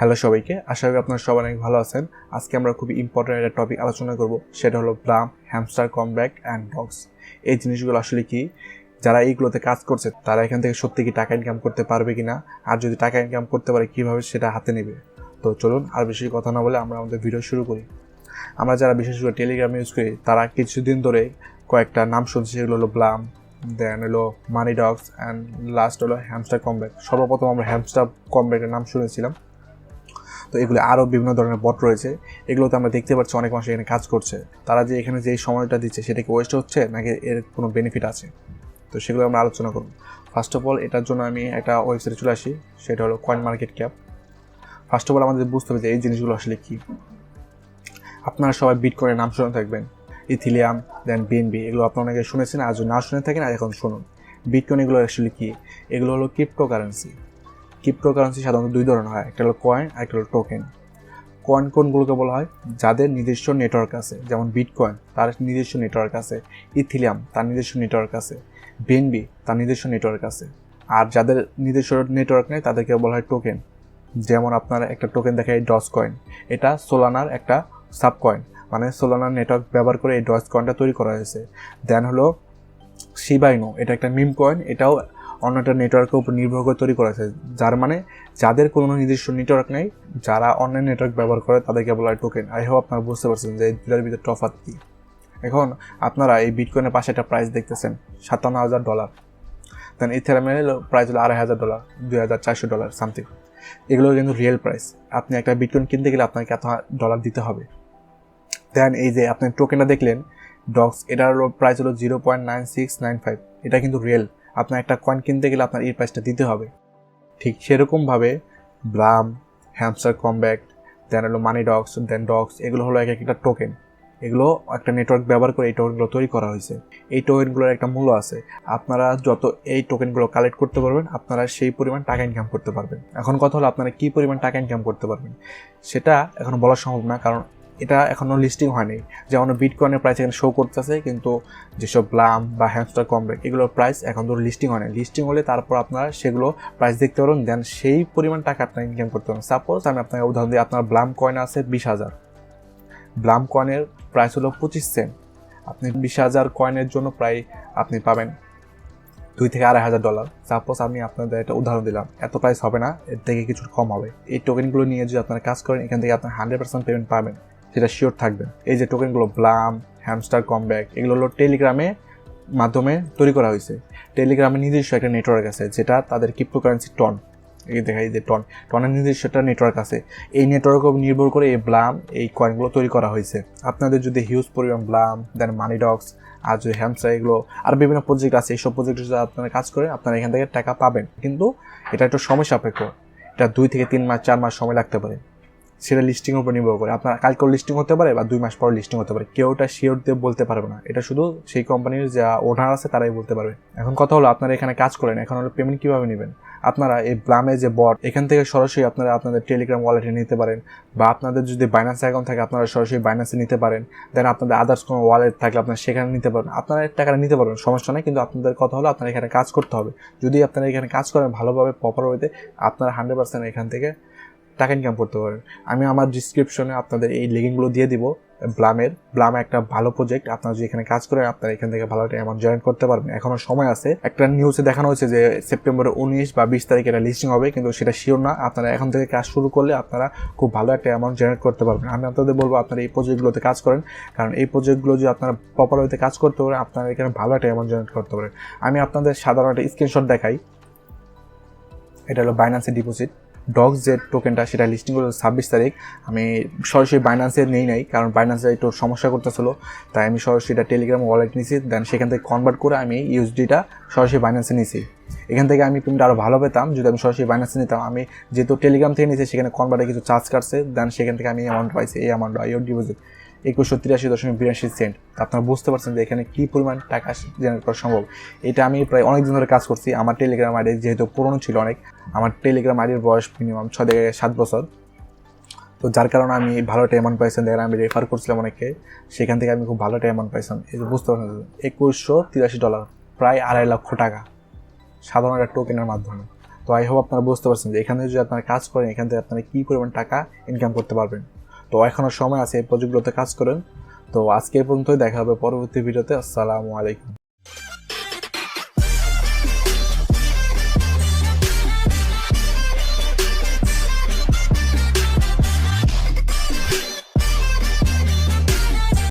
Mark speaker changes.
Speaker 1: Hello সবাইকে, আশা করি আপনারা সবাই অনেক ভালো আছেন। আজকে আমরা খুবই ইম্পর্টেন্ট একটা টপিক আলোচনা করব, সেটা হলো Blum hamster combat and dogs এই জিনিসগুলো আসলে কি? যারা এইগুলোতে কাজ করছে, তারা এখান থেকে সত্যি কি টাকা ইনকাম করতে পারবে কিনা? আর যদি টাকা ইনকাম করতে পারে, কীভাবে সেটা হাতে নেবে? তো চলুন, আর বেশি কথা না বলে আমরা আমাদের ভিডিও শুরু করি। আমরা যারা বিশেষ করে টেলিগ্রাম ইউজ করি, তারা কিছুদিন ধরে কয়েকটা নাম শুনছি, সেগুলো হলো ব্লাম দেন হলো মানি ডগস অ্যান্ড লাস্ট হলো হ্যামস্টার কমব্যাক সর্বপ্রথম আমরা হ্যামস্টার কমব্যাকের নাম শুনেছিলাম। তো এগুলো আরও বিভিন্ন ধরনের বট রয়েছে। এগুলোতে আমরা দেখতে পাচ্ছি অনেক মানুষ এখানে কাজ করছে। তারা যে এখানে যে সময়টা দিচ্ছে, সেটা কি ওয়েস্ট হচ্ছে নাকি এর কোনো বেনিফিট আছে? তো সেগুলো আমরা আলোচনা করব। ফার্স্ট অফ অল এটার জন্য আমি একটা ওয়েবসাইটে চলে আসি, সেটা হলো coin market cap first of all আমাদের বুঝতে হবে যে এই জিনিসগুলো আসলে কী। আপনারা সবাই বিট করে নাম শুনে থাকবেন ইথিলিয়াম দেন বিএনবি এগুলো আপনারা অনেকে শুনেছেন আর যদি না শুনে থাকেন আর এখন শুনুন। বিটকয়েন এগুলো অ্যাকচুয়ালি কী? এগুলো হলো ক্রিপ্টো কারেন্সি ক্রিপ্টো কারেন্সি সাধারণত দুই ধরনের হয়, একটা হলো কয়েন আর একটা হলো টোকেন কয়েন কোনগুলোকে বলা হয়? যাদের নিজস্ব নেটওয়ার্ক আছে, যেমন বিটকয়েন তার নিজস্ব নেটওয়ার্ক আছে ইথিলিয়াম তার নিজস্ব নেটওয়ার্ক আছে বিএনবি তার নিজস্ব নেটওয়ার্ক আছে। আর যাদের নিজস্ব নেটওয়ার্ক নেই, তাদেরকে বলা হয় টোকেন যেমন আপনার একটা টোকেন দেখে এই ডস কয়েন এটা সোলানার একটা সাব কয়েন মানে সোলানার নেটওয়ার্ক ব্যবহার করে এই ডস কয়েনটা তৈরি করা হয়েছে। দেন হলো শিবাইনো এটা একটা মিম কয়েন এটাও অন্য একটা নেটওয়ার্কের উপর নির্ভর করে তৈরি করা যার মানে যাদের কোনো নির্দিষ্ট নেটওয়ার্ক নেই, যারা অনলাইন নেটওয়ার্ক ব্যবহার করে, তাদেরকে বলা হয় টোকেন আই হোপ আপনারা বুঝতে পারছেন যে দুটার ভিতরে তফাৎ কী। এখন আপনারা এই বিটকয়েনের পাশে একটা প্রাইস দেখতেছেন, সাতান্ন হাজার ডলার দেন ইথেরামের প্রাইস হলো আড়াই হাজার ডলার দুই হাজার চারশো ডলার সামথিং এগুলো কিন্তু রিয়েল প্রাইস আপনি একটা বিটকয়েন কিনতে গেলে আপনাকে এত ডলার দিতে হবে। দেন এই যে আপনি টোকেনটা দেখলেন ডক্স এটার প্রাইস হলো zero point nine six nine five এটা কিন্তু রিয়েল আপনার একটা কয়েন কিনতে গেলে আপনার এই প্রাইসটা দিতে হবে। ঠিক সেরকমভাবে ব্লাম হ্যামস্টার কমব্যাক্ট দেন হলো মানি ডক্স দেন ডক্স এগুলো হলো এক একটা টোকেন এগুলো একটা নেটওয়ার্ক ব্যবহার করে এই টোকেনগুলো তৈরি করা হয়েছে। এই টোকেনগুলোর একটা মূল্য আছে। আপনারা যত এই টোকেনগুলো কালেক্ট করতে পারবেন, আপনারা সেই পরিমাণ টাকা ইনকাম করতে পারবেন। এখন কথা হলো আপনারা কী পরিমাণ টাকা ইনকাম করতে পারবেন? সেটা এখন বলা সম্ভব না, কারণ এটা এখনও লিস্টিং হয়নি। যেমন বিটকয়েনের প্রাইস এখানে শো করতেছে, কিন্তু যেসব ব্লাম বা হ্যামস্টার কমব্যাক এগুলোর প্রাইস এখন ধরুন লিস্টিং হয়নি। লিস্টিং হলে তারপর আপনারা সেগুলো প্রাইস দেখতে পারবেন দেন সেই পরিমাণ টাকা আপনার ইনকাম করতে পারবেন। সাপোজ আমি আপনাকে উদাহরণ দিই, আপনার ব্লাম কয়েন আছে বিশ হাজার। ব্লাম কয়েনের প্রাইস হলো পঁচিশ সেন্ট আপনি বিশ হাজার কয়েনের জন্য প্রায় আপনি পাবেন দুই থেকে আড়াই হাজার ডলার সাপোজ আমি আপনাদের একটা উদাহরণ দিলাম, এত প্রাইস হবে না, এর থেকে কিছু কম হবে। এই টোকেনগুলো নিয়ে যদি আপনারা কাজ করেন, এখান থেকে আপনার হান্ড্রেড পার্সেন্ট পেমেন্ট পাবেন। সেটা শিওর থাকবেন এই যে টোকেনগুলো ব্লাম হ্যামস্টার কমব্যাক এগুলো হলো টেলিগ্রামে মাধ্যমে তৈরি করা হয়েছে। টেলিগ্রামে নিজস্ব একটা নেটওয়ার্ক আছে, যেটা তাদের ক্রিপ্টোকারেন্সি টন এই দেখা এই যে টন টনের নিজস্ব একটা নেটওয়ার্ক আছে। এই নেটওয়ার্ক নির্ভর করে এই ব্লাম এই কয়েনগুলো তৈরি করা হয়েছে। আপনাদের যদি হিউজ পরিমাণ ব্লাম দেন মানি ডক্স আর যদি হ্যামস্টার এগুলো, আর বিভিন্ন প্রজেক্ট আছে, এইসব প্রজেক্টে যদি আপনারা কাজ করে আপনারা এখান থেকে টাকা পাবেন। কিন্তু এটা একটু সময় সাপেক্ষ। এটা দুই থেকে তিন মাস, চার মাস সময় লাগতে পারে। সেটা লিস্টিংয়ের উপর নির্ভর করে। আপনার কালকেও লিস্টিং হতে পারে বা দুই মাস পর লিস্টিং হতে পারে। কেউ ওটা শিওর দিয়ে বলতে পারবে না। এটা শুধু সেই কোম্পানির যা ওনার আছে তারাই বলতে পারবে। এখন কথা হলো, আপনারা এখানে কাজ করেন, এখন হলো পেমেন্ট কীভাবে নেবেন? আপনারা এই ব্লামে যে বট এখান থেকে সরাসরি আপনারা আপনাদের টেলিগ্রাম ওয়ালেটে নিতে পারেন বা আপনাদের যদি বাইন্যান্স অ্যাকাউন্ট থাকে, আপনারা সরাসরি বাইন্যান্সে নিতে পারেন। দেন আপনাদের আদার্স কোনো ওয়ালেট থাকলে আপনারা সেখানে নিতে পারবেন। আপনারা টাকাটা নিতে পারবেন, সমস্যা নেই। কিন্তু আপনাদের কথা হলো, আপনারা এখানে কাজ করতে হবে। যদি আপনারা এখানে কাজ করেন ভালোভাবে প্রপার ওয়েতে আপনারা হান্ড্রেড পার্সেন্ট এখান থেকে টাকা ইনকাম করতে পারেন আমি আমার ডিসক্রিপশনে আপনাদের এই লিঙ্কগুলো দিয়ে দিব, ব্লামের। ব্লাম একটা ভালো প্রজেক্ট আপনারা যদি এখানে কাজ করেন, আপনারা এখান থেকে ভালো একটা অ্যামাউন্ট জয়েন করতে পারবেন। এখনও সময় আছে। একটা নিউজে দেখানো হয়েছে যে সেপ্টেম্বরের উনিশ বা বিশ তারিখে এটা লিস্টিং হবে, কিন্তু সেটা শিওর না। আপনারা এখন থেকে কাজ শুরু করলে আপনারা খুব ভালো একটা অ্যামাউন্ট জেনারেট করতে পারবেন। আমি আপনাদের বলব, আপনারা এই প্রজেক্টগুলোতে কাজ করেন। কারণ এই প্রজেক্টগুলো যদি আপনারা প্রপার ওয়েতে কাজ করতে পারেন, আপনারা এখানে ভালো একটা অ্যামাউন্ট জেনারেট করতে পারেন আমি আপনাদের সাধারণ একটা স্ক্রিনশট দেখাই। এটা হলো বাইন্যান্সের ডিপোজিট ডগ যে টোকেনটা সেটা লিস্টিং করল ছাব্বিশ তারিখ। আমি সরাসরি বাইন্যান্সে নেই নাই, কারণ বাইন্যান্সে একটু সমস্যা করতেছিল। তাই আমি সরাসরি এটা টেলিগ্রাম ওয়ালেট নিয়েছি দেন সেখান থেকে কনভার্ট করে আমি ইউএসডিটা সরাসরি বাইন্যান্সে নিয়েছি এখান থেকে আমি পেমেন্ট আরও ভালো পেতাম, যদি আমি সরাসরি বাইন্যান্সে নিতাম। আমি যেহেতু টেলিগ্রাম থেকে নিয়েছি সেখানে কনভার্টে কিছু চার্জ কাটছে দেন সেখান থেকে আমি অ্যামাউন্ট পাইছি, এই অ্যামাউন্ট ইউর ডিপোজিট একুশশো তিরাশি দশমিক বিরাশি সেন্ট। আপনারা বুঝতে পারছেন যে এখানে কী পরিমাণ টাকা জেনারেট করা সম্ভব। এটা আমি প্রায় অনেক দিন ধরে কাজ করছি। আমার টেলিগ্রাম আইডি যেহেতু পুরনো ছিল অনেক, আমার টেলিগ্রাম আইডির বয়স মিনিমাম ছয় থেকে সাত বছর। তো যার কারণে আমি ভালো একটা অ্যামাউন্ট পাইছিলাম দেখেন আমি রেফার করছিলাম অনেককে। সেখান থেকে আমি খুব ভালো একটা অ্যামাউন্ট পাইছিলাম এই বুঝতে পারছেন একুশশো তিরাশি ডলার প্রায় আড়াই লক্ষ টাকা। সাধারণ একটা টোকেনের মাধ্যমে। তো আই হোপ আপনারা বুঝতে পারছেন যে এখানে যদি আপনারা কাজ করেন, এখান থেকে আপনারা কী পরিমাণ টাকা ইনকাম করতে পারবেন। তো এখনও সময় আছে এই প্রজেক্টগুলোতে কাজ করেন। তো আজকে পর্যন্তই, দেখা হবে পরবর্তী ভিডিওতে। আসসালামু আলাইকুম।